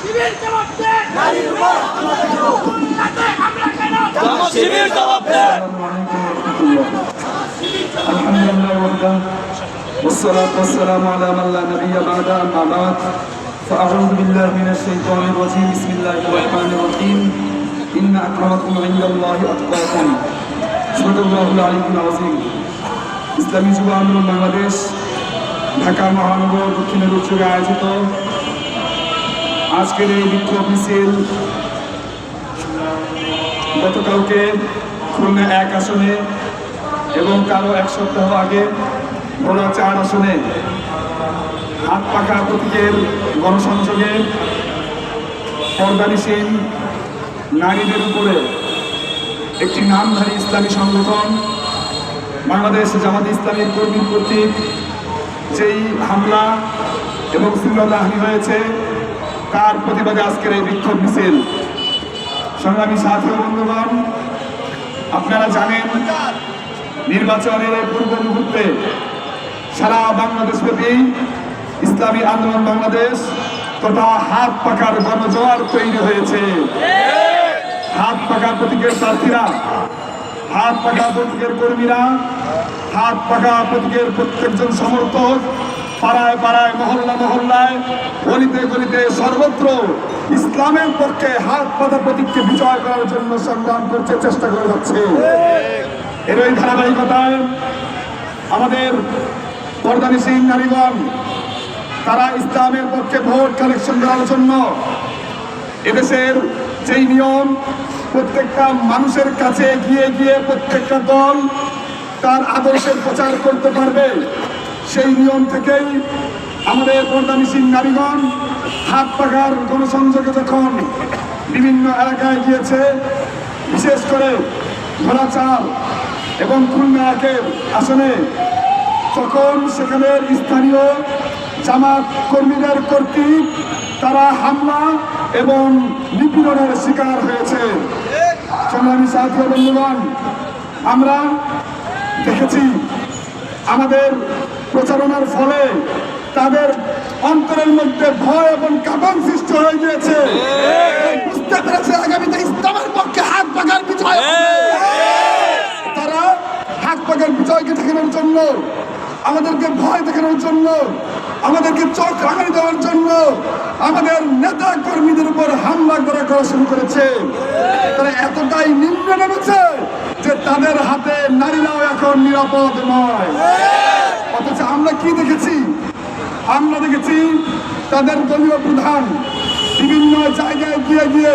শিবির জবাব দেন নারীর উপর হামলা কেন শিবির জবাব দেন الحمد لله وحده والصلاة والسلام على من لا نبي بعد أما بعد فأعوذ بالله من الشيطان الرجيم بسم الله الرحمن الرحيم إن أكرمكم عند الله أتقاكم صدق الله العلي العظيم ইসলামী যুব আন্দোলন বাংলাদেশ ঢাকা মহানগর দক্ষিণের উদ্যোগে আয়োজিত আজকের এই বিক্ষোভ মিছিল গতকালকে খুলনা এক আসনে এবং কারও এক সপ্তাহ আগে ভোলা চার আসনে হাত পাকা প্রতীকের গণসংযোগে পর্দানিসীন নারীদের উপরে একটি নামধারী ইসলামী সংগঠন বাংলাদেশ জামাত ইসলামী কর্মী কর্তৃক যেই হামলা এবং শৃঙ্খলাহানি হয়েছে তার প্রতিবাদে আজকের এই বিক্ষোভ মিছিল। সংগ্রামী সাথী বন্ধুগণ, আপনারা জানেন, নির্বাচনের পূর্ব মুহূর্তে সারা বাংলাদেশ ব্যাপী ইসলামী আন্দোলন বাংলাদেশ তথা হাত পাকার গণজোয়ার তৈরি হয়েছে। হাত পাকা প্রতীকের প্রার্থীরা, হাত পাকা প্রতীকের কর্মীরা, হাত পাকা প্রতীকের প্রত্যেকজন সমর্থক পাড়ায় পাড়ায়, মহল্লা মহল্লায়, গলিতে গলিতে সর্বত্র ইসলামের পক্ষে হাত পাতা প্রতীককে বিজয় করার জন্য সংগ্রাম করতে চেষ্টা করে যাচ্ছে। এর এই ধারাবাহিকতায় আমাদের পর্দানিসীন নারীগণ, তারা ইসলামের পক্ষে ভোট কালেকশন করার জন্য এদেশের যেই নিয়ম, প্রত্যেকটা মানুষের কাছে গিয়ে গিয়ে প্রত্যেকটা দল তার আদর্শের প্রচার করতে পারবে। সেই নিয়ম থেকেই আমাদের পর্দানিসীন নারীগণ হাত পাখার গণসংযোগে যখন বিভিন্ন এলাকায় গিয়েছে, বিশেষ করে ধরাচার এবং খুলনা একের আসনে, তখন সেখানের স্থানীয় জামাত কর্মীদের কর্তৃক তারা হামলা এবং নিপীড়নের শিকার হয়েছে। সংগ্রামী সাথী বন্ধুগণ, আমরা দেখেছি আমাদের প্রচারণার ফলে তাদের অন্তরের মধ্যে ভয় এবং কাপন সৃষ্টি হয়ে গিয়েছে। বুঝতে পেরেছে আগামীতে ইসলামের পক্ষে হাত পাকার বিজয় তারা হাত পাকার বিজয়কে ঠেকানোর জন্য আমাদেরকে ভয় দেখানোর জন্য আমাদেরকে চোখ রাখানি দেওয়ার জন্য আমাদের নেতা কর্মীদের উপর হামলা করা করা শুরু করেছে। তারা এতটাই নিম্ন নেমেছে যে তাদের হাতে নারীরাও এখন নিরাপদ নয়। অথচ আমরা কি দেখেছি? আমরা দেখেছি তাদের দলীয় প্রধান বিভিন্ন জায়গায় গিয়ে গিয়ে